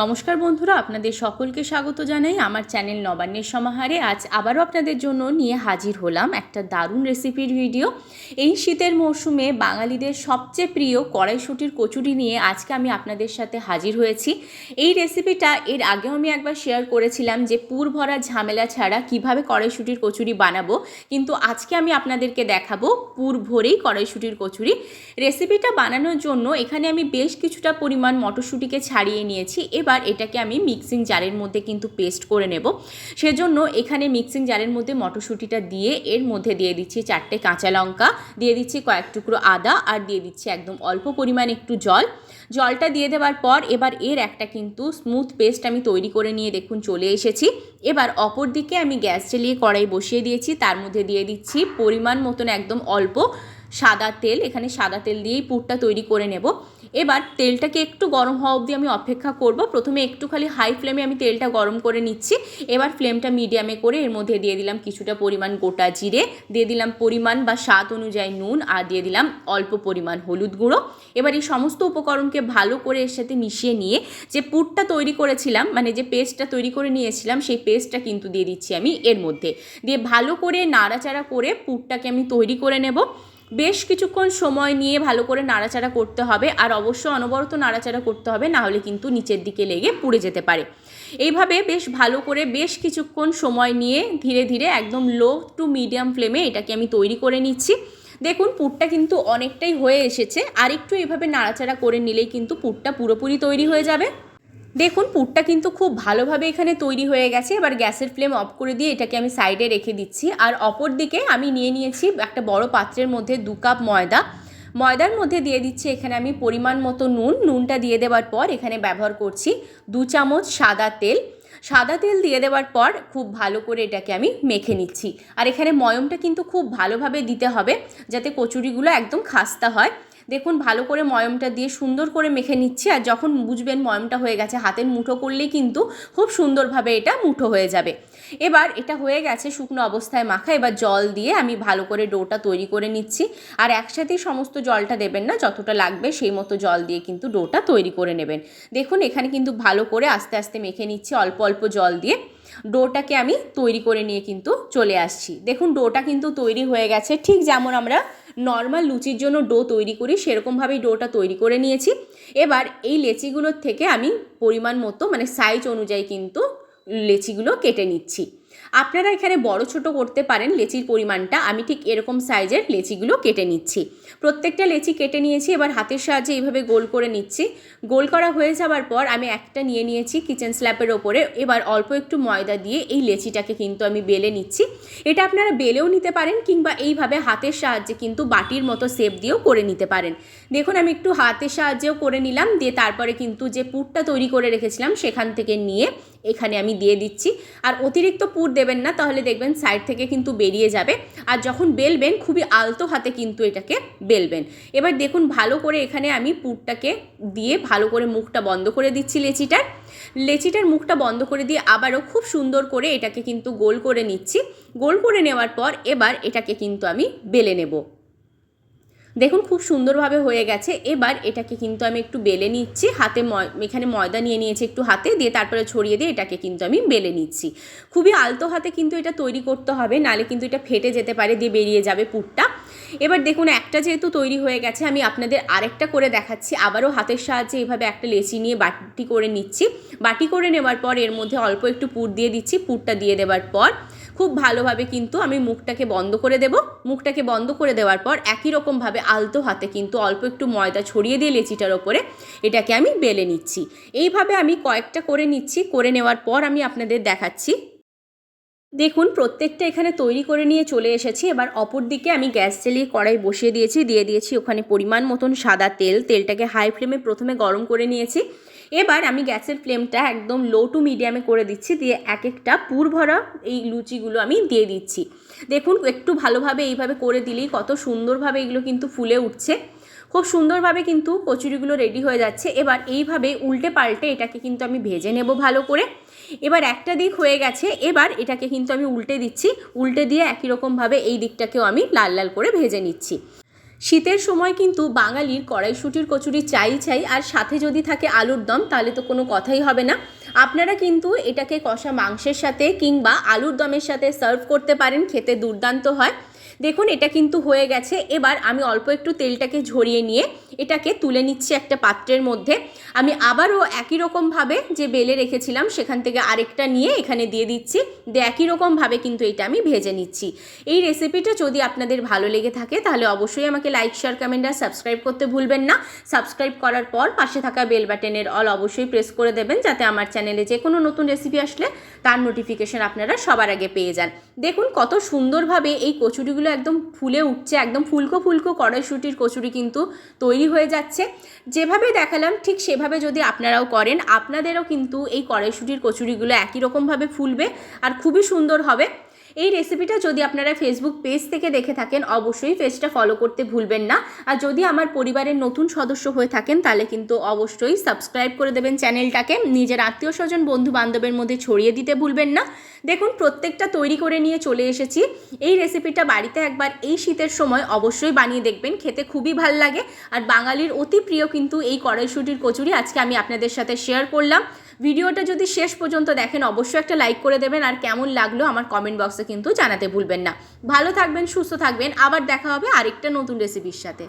নমস্কার বন্ধুরা, আপনাদের সকলকে স্বাগত জানাই আমার চ্যানেল নবান্নের সমাহারে। আজ আবারও আপনাদের জন্য নিয়ে হাজির হলাম একটা দারুণ রেসিপির ভিডিও। এই শীতের মরশুমে বাঙালিদের সবচেয়ে প্রিয় কড়াইশুটির কচুরি নিয়ে আজকে আমি আপনাদের সাথে হাজির হয়েছি। এই রেসিপিটা এর আগেও আমি একবার শেয়ার করেছিলাম যে পুর ভরা ঝামেলা ছাড়া কীভাবে কড়াইশুটির কচুরি বানাবো, কিন্তু আজকে আমি আপনাদেরকে দেখাবো পুর ভরেই কড়াইশুটির কচুরি। রেসিপিটা বানানোর জন্য এখানে আমি বেশ কিছুটা পরিমাণ মটরশুঁটিকে ছাড়িয়ে নিয়েছি এবার এটাকে আমি মিক্সিং জারের মধ্যে কিন্তু পেস্ট করে নেব। সেজন্য এখানে মিক্সিং জারের মধ্যে মটরশুঁটিটা দিয়ে এর মধ্যে দিয়ে দিচ্ছি চারটে কাঁচা লঙ্কা, দিয়ে দিচ্ছি কয়েক টুকরো আদা আর দিয়ে দিচ্ছি একদম অল্প পরিমাণ একটু জল। জলটা দিয়ে দেওয়ার পর এবার এর একটা কিন্তু স্মুথ পেস্ট আমি তৈরি করে নিয়ে দেখুন চলে এসেছি। এবার অপর দিকে আমি গ্যাস চালিয়ে কড়াই বসিয়ে দিয়েছি, তার মধ্যে দিয়ে দিচ্ছি পরিমাণ মতন একদম অল্প সাদা তেল। এখানে সাদা তেল দিয়েই পুরটা তৈরি করে নেব। এবার তেলটাকে একটু গরম হওয়া অবধি আমি অপেক্ষা করব। প্রথমে একটু খালি হাই ফ্লেমে আমি তেলটা গরম করে নিচ্ছি। এবার ফ্লেমটা মিডিয়ামে করে এর মধ্যে দিয়ে দিলাম কিছুটা পরিমাণ গোটা জিরে, দিয়ে দিলাম পরিমাণ বা স্বাদ অনুযায়ী নুন আর দিয়ে দিলাম অল্প পরিমাণ হলুদ গুঁড়ো। এবার এই সমস্ত উপকরণকে ভালো করে এর সাথে মিশিয়ে নিয়ে যে পুরটা তৈরি করেছিলাম মানে যে পেস্টটা তৈরি করে নিয়েছিলাম, সেই পেস্টটা কিন্তু দিয়ে দিচ্ছি আমি এর মধ্যে। দিয়ে ভালো করে নাড়াচাড়া করে পুরটাকে আমি তৈরি করে নেব। বেশ কিছুক্ষণ সময় নিয়ে ভালো করে নাড়াচাড়া করতে হবে আর অবশ্য অনবরত নাড়াচাড়া করতে হবে, না হলে কিন্তু নিচের দিকে লেগে পুড়ে যেতে পারে। এইভাবে বেশ ভালো করে বেশ কিছুক্ষণ সময় নিয়ে ধীরে ধীরে একদম লো টু মিডিয়াম ফ্লেমে এটাকে আমি তৈরি করে নিচ্ছি। দেখুন, পুরটা কিন্তু অনেকটাই হয়ে এসেছে। আর একটু এভাবে নাড়াচাড়া করে নিলেই কিন্তু পুরটা পুরোপুরি তৈরি হয়ে যাবে। দেখুন, পুরটা কিন্তু খুব ভালোভাবে এখানে তৈরি হয়ে গেছে। এবার গ্যাসের ফ্লেম অফ করে দিয়ে এটাকে আমি সাইডে রেখে দিচ্ছি। আর অপর দিকে আমি নিয়ে নিয়েছি একটা বড় পাত্রের মধ্যে দু কাপ ময়দা। ময়দার মধ্যে দিয়ে দিচ্ছি এখানে আমি পরিমাণ মতো নুন। নুনটা দিয়ে দেওয়ার পর এখানে ব্যবহার করছি দু চামচ সাদা তেল। সাদা তেল দিয়ে দেওয়ার পর খুব ভালো করে এটাকে আমি মেখে নিচ্ছি। আর এখানে ময়মটা কিন্তু খুব ভালোভাবে দিতে হবে যাতে কচুরিগুলো একদম খাস্তা হয়। দেখুন, ভালো করে ময়মটা দিয়ে সুন্দর করে মেখে নিচ্ছি আর যখন বুঝবেন ময়মটা হয়ে গেছে, হাতের মুঠো করলেই কিন্তু খুব সুন্দরভাবে এটা মুঠো হয়ে যাবে। এবার এটা হয়ে গেছে শুকনো অবস্থায় মাখা, এবার জল দিয়ে আমি ভালো করে ডোটা তৈরি করে নিচ্ছি আর একসাথেই সমস্ত জলটা দেবেন না, যতটা লাগবে সেই মতো জল দিয়ে কিন্তু ডোটা তৈরি করে নেবেন। দেখুন, এখানে কিন্তু ভালো করে আস্তে আস্তে মেখে নিচ্ছি, অল্প অল্প জল দিয়ে। ডোটাকে আমি তৈরি করে নিয়ে কিন্তু চলে আসছি। দেখুন, ডোটা কিন্তু তৈরি হয়ে গেছে, ঠিক যেমন আমরা নর্মাল লুচির জন্য ডো তৈরি করি, সেরকমভাবেই ডোটা তৈরি করে নিয়েছি। এবার এই লেচিগুলোর থেকে আমি পরিমাণ মতো মানে সাইজ অনুযায়ী কিন্তু লেচিগুলো কেটে নিচ্ছি। আপনারা এখানে বড় ছোট করতে পারেন লেচির পরিমাণটা। আমি ঠিক এরকম সাইজের লেচিগুলো কেটে নিচ্ছি। প্রত্যেকটা লেচি কেটে নিয়েছি, এবার হাতের সাহায্যে এইভাবে গোল করে নিচ্ছি। গোল করা হয়ে যাওয়ার পর আমি একটা নিয়ে নিয়েছি কিচেন স্ল্যাপের ওপরে। এবার অল্প একটু ময়দা দিয়ে এই লেচিটাকে কিন্তু আমি বেলে নিচ্ছি। এটা আপনারা বেলেও নিতে পারেন কিংবা এইভাবে হাতের সাহায্যে কিন্তু বাটির মতো সেপ দিয়েও করে নিতে পারেন। দেখুন, আমি একটু হাতের সাহায্যেও করে নিলাম। দিয়ে তারপরে কিন্তু যে পুরটা তৈরি করে রেখেছিলাম সেখান থেকে নিয়ে এখানে আমি দিয়ে দিচ্ছি। আর অতিরিক্ত পুর দেবেন না, তাহলে দেখবেন সাইড থেকে কিন্তু বেরিয়ে যাবে। আর যখন বেলবেন, খুবই আলতো হাতে কিন্তু এটাকে বেলবেন। এবার দেখুন, ভালো করে এখানে আমি পুরটাকে দিয়ে ভালো করে মুখটা বন্ধ করে দিচ্ছি লেচিটার। লেচিটার মুখটা বন্ধ করে দিয়ে আবারও খুব সুন্দর করে এটাকে কিন্তু গোল করে নিচ্ছি। গোল করে নেওয়ার পর এবার এটাকে কিন্তু আমি বেলে নেব। দেখুন, খুব সুন্দরভাবে হয়ে গেছে। এবার এটাকে কিন্তু আমি একটু বেলে নিচ্ছি। হাতে এখানে ময়দা নিয়ে নিয়েছি একটু হাতে, দিয়ে তারপরে ছড়িয়ে দিয়ে এটাকে কিন্তু আমি বেলে নিচ্ছি। খুবই আলতো হাতে কিন্তু এটা তৈরি করতে হবে, নালে কিন্তু এটা ফেটে যেতে পারে, দিয়ে বেরিয়ে যাবে পুরটা। এবার দেখুন, একটা যেহেতু তৈরি হয়ে গেছে, আমি আপনাদের আরেকটা করে দেখাচ্ছি। আবারও হাতের সাহায্যে এভাবে একটা লেচি নিয়ে বাটি করে নিচ্ছি। বাটি করে নেওয়ার পর এর মধ্যে অল্প একটু পুর দিয়ে দিচ্ছি। পুরটা দিয়ে দেওয়ার পর খুব ভালোভাবে কিন্তু আমি মুখটাকে বন্ধ করে দেব। মুখটাকে বন্ধ করে দেওয়ার পর একই রকমভাবে আলতো হাতে কিন্তু অল্প একটু ময়দা ছড়িয়ে দিয়ে লেচিটার ওপরে এটাকে আমি বেলে নিচ্ছি। এইভাবে আমি কয়েকটা করে নিচ্ছি। করে নেওয়ার পর আমি আপনাদের দেখাচ্ছি দেখুন, প্রত্যেকটা এখানে তৈরি করে নিয়ে চলে এসেছি। এবার অপর দিকে আমি গ্যাস জ্বালিয়ে কড়াই বসিয়ে দিয়েছি, দিয়ে দিয়েছি ওখানে পরিমাণ মতন সাদা তেল। তেলটাকে হাই ফ্লেমে প্রথমে গরম করে নিয়েছি। এবার আমি গ্যাসের ফ্লেমটা একদম লো টু মিডিয়ামে করে দিচ্ছি, দিয়ে এক একটা পুর ভরা এই লুচিগুলো আমি দিয়ে দিচ্ছি। দেখুন, একটু ভালোভাবে এইভাবে করে দিলেই কত সুন্দরভাবে এগুলো কিন্তু ফুলে উঠছে। খুব সুন্দরভাবে কিন্তু কচুরিগুলো রেডি হয়ে যাচ্ছে। এবার এইভাবে উল্টে পাল্টে এটাকে কিন্তু আমি ভেজে নেব ভালো করে। এবার একটা দিক হয়ে গেছে, এবার এটাকে কিন্তু আমি উল্টে দিচ্ছি। উল্টে দিয়ে একই রকমভাবে এই দিকটাকেও আমি লাল লাল করে ভেজে নিচ্ছি। শীতের সময় কিন্তু বাঙালির কড়াইশুটির কচুরি চাই চাই, আর সাথে যদি থাকে আলুর দম, তাহলে তো কোনো কথাই হবে না। আপনারা কিন্তু এটাকে কষা মাংসের সাথে কিংবা আলুর দমের সাথে সার্ভ করতে পারেন, খেতে দুর্দান্ত হয়। দেখুন, এটা কিন্তু হয়ে গেছে। এবার আমি অল্প একটু তেলটাকে ঝরিয়ে নিয়ে এটাকে তুলে নিচ্ছি একটা পাত্রের মধ্যে। আমি আবারও একই রকমভাবে যে বেলে রেখেছিলাম, সেখান থেকে আরেকটা নিয়ে এখানে দিয়ে দিচ্ছি। দিয়ে একই রকমভাবে কিন্তু এটা আমি ভেজে নিচ্ছি। এই রেসিপিটা যদি আপনাদের ভালো লেগে থাকে, তাহলে অবশ্যই আমাকে লাইক, শেয়ার, কমেন্ট আর সাবস্ক্রাইব করতে ভুলবেন না। সাবস্ক্রাইব করার পর পাশে থাকা বেল বাটনের অল অবশ্যই প্রেস করে দেবেন, যাতে আমার চ্যানেলে যে কোনো নতুন রেসিপি আসলে তার নোটিফিকেশন আপনারা সবার আগে পেয়ে যান। দেখুন, কত সুন্দরভাবে এই কচুরিগুলো একদম ফুলে উঠছে, একদম ফুলকো ফুলকো কড়াইশুটির কচুরি কিন্তু তৈরি হয়ে যাচ্ছে। যেভাবে দেখালাম ঠিক সেভাবে যদি আপনারাও করেন, আপনাদেরও কিন্তু এই কড়াইশুটির কচুরিগুলো একই রকমভাবে ফুলবে আর খুবই সুন্দর হবে। এই রেসিপিটা যদি আপনারা ফেসবুক পেজ থেকে দেখে থাকেন, অবশ্যই পেজটা ফলো করতে ভুলবেন না। আর যদি আমার পরিবারের নতুন সদস্য হয়ে থাকেন, তাহলে কিন্তু অবশ্যই সাবস্ক্রাইব করে দেবেন চ্যানেলটাকে নিজের আত্মীয় স্বজন বন্ধু বান্ধবের মধ্যে ছড়িয়ে দিতে ভুলবেন না। দেখুন, প্রত্যেকটা তৈরি করে নিয়ে চলে এসেছি। এই রেসিপিটা বাড়িতে একবার এই শীতের সময় অবশ্যই বানিয়ে দেখবেন। খেতে খুবই ভালো লাগে। আর বাঙালির অতি প্রিয় কিন্তু এই কড়াইশুটির কচুরি আজকে আমি আপনাদের সাথে শেয়ার করলাম। ভিডিওটা যদি শেষ পর্যন্ত দেখেন, অবশ্যই একটা লাইক করে দেবেন আর কেমন লাগল আমার কমেন্ট বক্সে কিন্তু জানাতে ভুলবেন না। ভালো থাকবেন, সুস্থ থাকবেন, আবার দেখা হবে আরেকটা নতুন রেসিপির সাথে।